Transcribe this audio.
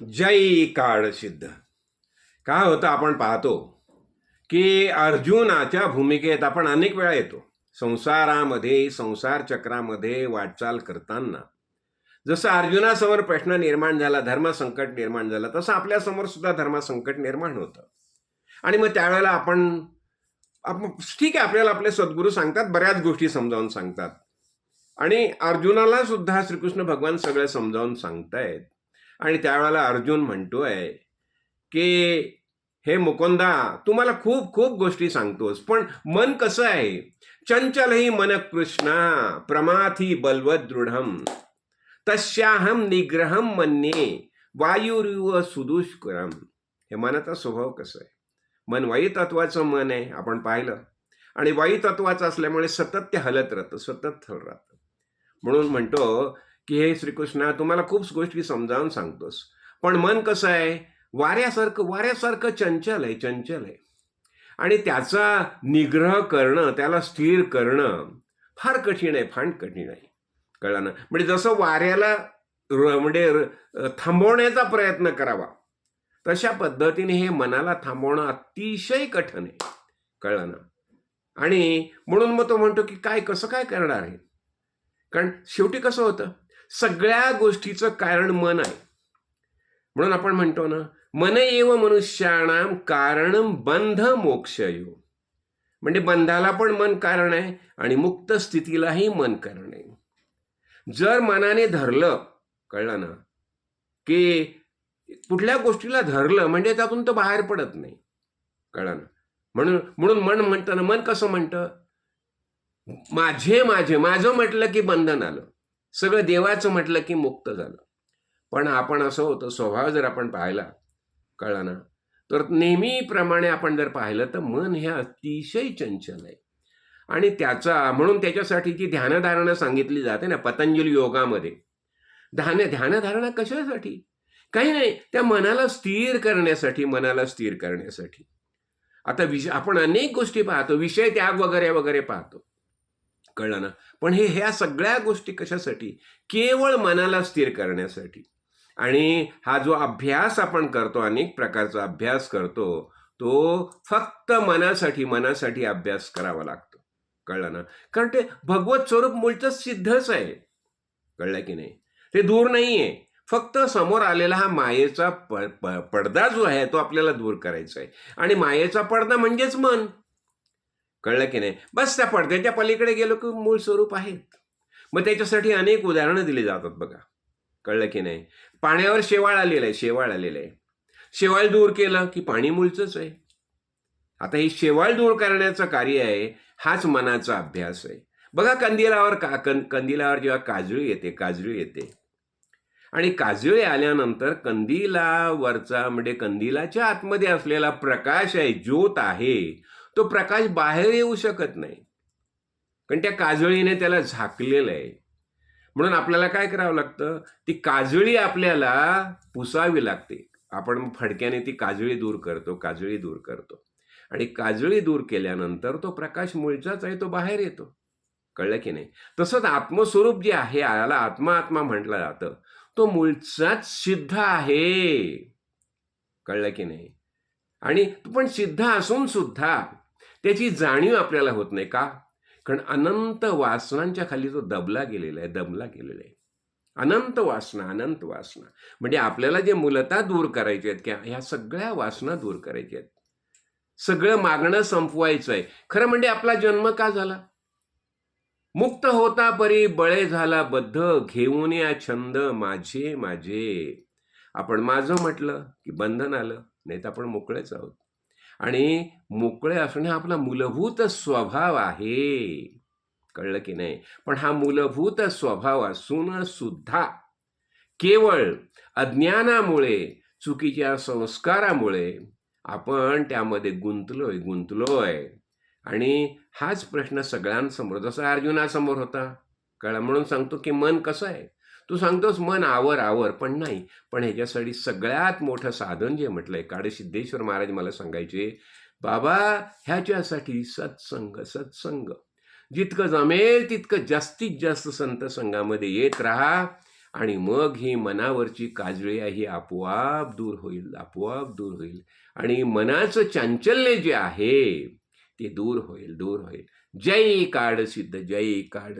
जय काळसिद्ध काय होतं आपण पाहतो की अर्जुनाच्या भूमिकेत आपण अनेक वेळा येतो. संसारामध्ये संसार चक्रामध्ये वाटचाल करताना. जसं अर्जुनासमोर प्रश्न निर्माण झाला धर्मसंकट निर्माण झालं तसं आपल्यासमोर सुद्धा धर्मसंकट निर्माण होतं. आणि मग त्यावेळेला आपण आपण ठीक आहे आपल्याला आपले सद्गुरू सांगतात बऱ्याच गोष्टी समजावून सांगतात. आणि अर्जुनाला सुद्धा श्रीकृष्ण भगवान सगळं समजावून सांगतायत. आणि त्यावेळेला अर्जुन म्हणतोय की हे मुकुंदा तू मला खूप खूप गोष्टी सांगतोस पण मन कसं आहे? चंचलही मन कृष्णा प्रमाथी बलवत दृढम तस्याहम निग्रहम मन्ये वायुरिव सुदुष्करम हे मनाचा स्वभाव कसं आहे? मन वायू तत्वाचं मन आहे आपण पाहिलं. आणि वायू तत्वाचं असल्यामुळे सतत ते हलत राहतं सतत हल राहतं. म्हणून म्हणतो की हे श्रीकृष्णा तुम्हाला खूप गोष्टी समजावून सांगतोस. पण मन कसं आहे? वाऱ्यासारखं वाऱ्यासारखं चंचल आहे चंचल आहे. आणि त्याचा निग्रह करणं त्याला स्थिर करणं फार कठीण आहे फार कठीण आहे. कळलं ना? म्हणजे जसं वाऱ्याला र- म्हणजे र- थांबवण्याचा प्रयत्न करावा तशा पद्धतीने हे मनाला थांबवणं अतिशय कठीण आहे. कळलं ना? आणि म्हणून मग तो म्हणतो की काय कसं काय करणार आहे? कारण शेवटी कसं होतं? सगळ्या गोष्टीचं कारण मन आहे. म्हणून आपण म्हणतो ना मन एव मनुष्याणाम कारण बंध मोक्षयो. म्हणजे बंधाला पण मन कारण आहे आणि मुक्त स्थितीलाही मन कारण आहे. जर मनाने धरलं कळलं ना की कुठल्या गोष्टीला धरलं म्हणजे त्यातून तो बाहेर पडत नाही. कळलं ना? म्हणून म्हणून मन म्हणतं ना मन कसं म्हणतं? माझे माझे माझं म्हटलं की बंधन आलं. सगळं देवाचं म्हटलं की मुक्त झालं. पण आपण असं होतं स्वभाव जर आपण पाहिला कळला ना तर नेहमीप्रमाणे आपण जर पाहिलं तर मन हे अतिशय चंचल आहे. आणि त्याचा म्हणून त्याच्यासाठी जी ध्यानधारणा सांगितली जाते ना पतंजली योगामध्ये ध्यान ध्यानधारणा कशासाठी? काही नाही त्या मनाला स्थिर करण्यासाठी मनाला स्थिर करण्यासाठी. आता विषय आपण अनेक गोष्टी पाहतो विषय त्याग वगैरे वगैरे पाहतो. कळलं ना? पण हे ह्या सगळ्या गोष्टी कशासाठी? केवळ मनाला स्थिर करण्यासाठी. आणि हा जो अभ्यास आपण करतो अनेक प्रकारचा अभ्यास करतो तो फक्त मनासाठी मनासाठी अभ्यास करावा लागतो. कळलं ना? कारण ते भगवत स्वरूप मूळचं सिद्धच आहे. कळलं की नाही? ते दूर नाही आहे फक्त समोर आलेला हा मायेचा प पडदा जो आहे तो आपल्याला दूर करायचा आहे. आणि मायेचा पडदा म्हणजेच मन. कळलं की नाही? बस त्या पडद्याच्या पलीकडे गेलो की मूळ स्वरूप आहेत. मग त्याच्यासाठी अनेक उदाहरणं दिली जातात बघा. कळलं की नाही? पाण्यावर शेवाळ आलेलं आहे शेवाळ आलेलं आहे. शेवाळ दूर केलं की पाणी मूळचंच आहे. आता हे शेवाळ दूर करण्याचं कार्य आहे हाच मनाचा अभ्यास आहे. बघा कंदिलावर का कं कंदिलावर जेव्हा काजळी येते काजळी येते. आणि काजळी आल्यानंतर कंदिलावरचा म्हणजे कंदिलाच्या आतमध्ये असलेला प्रकाश आहे ज्योत आहे तो प्रकाश बाहेर येऊ शकत नाही. कारण त्या काजळीने त्याला झाकलेलं आहे. म्हणून आपल्याला काय करावं लागतं? ती काजळी आपल्याला पुसावी लागते. आपण फडक्याने ती काजळी दूर करतो काजळी दूर करतो. आणि काजळी दूर केल्यानंतर तो प्रकाश मूळचाच आहे तो बाहेर येतो. कळलं की नाही? तसंच आत्मस्वरूप जे आहे याला आत्मा आत्मा म्हटलं जातं. तो मूळचाच सिद्ध आहे. कळलं की नाही? आणि पण सिद्ध असून सुद्धा त्याची जाणीव आपल्याला होत नाही. का? कारण अनंत वासनांच्या खाली तो दबला गेलेला आहे दबला गेलेला आहे. अनंत वासना अनंत वासना. म्हणजे आपल्याला जे मूलता दूर करायचे आहेत किंवा ह्या सगळ्या वासना दूर करायच्या आहेत. सगळं मागणं संपवायचं आहे. खरं म्हणजे आपला जन्म का झाला? मुक्त होता परी बळे झाला बद्ध घेऊन या छंद माझे माझे. आपण माझं म्हटलं की बंधन आलं नाही तर आपण मोकळेच आहोत. आणि मोकळे असणे हा आपला मूलभूत स्वभाव आहे. कळलं की नाही? पण हा मूलभूत स्वभाव असून सुद्धा केवळ अज्ञानामुळे चुकीच्या संस्कारामुळे आपण त्यामध्ये गुंतलोय गुंतलोय. आणि हाच प्रश्न सगळ्यांसमोर जसा अर्जुनासमोर होता. कळा म्हणून सांगतो की मन कसं आहे? तू सांगतोस मन आवर आवर पण नाही. पण ह्याच्यासाठी सगळ्यात मोठं साधन जे म्हटलंय काळे सिद्धेश्वर महाराज मला सांगायचे बाबा ह्याच्यासाठी सत्संग सत्संग. जितकं जमेल तितकं जास्तीत जास्त संत संघामध्ये येत राहा आणि मग ही मनावरची काजळी ही आपोआप दूर होईल आपोआप दूर होईल. आणि मनाचं चांचल्य जे आहे ते दूर होईल दूर होईल. जय काड सिद्ध जय काड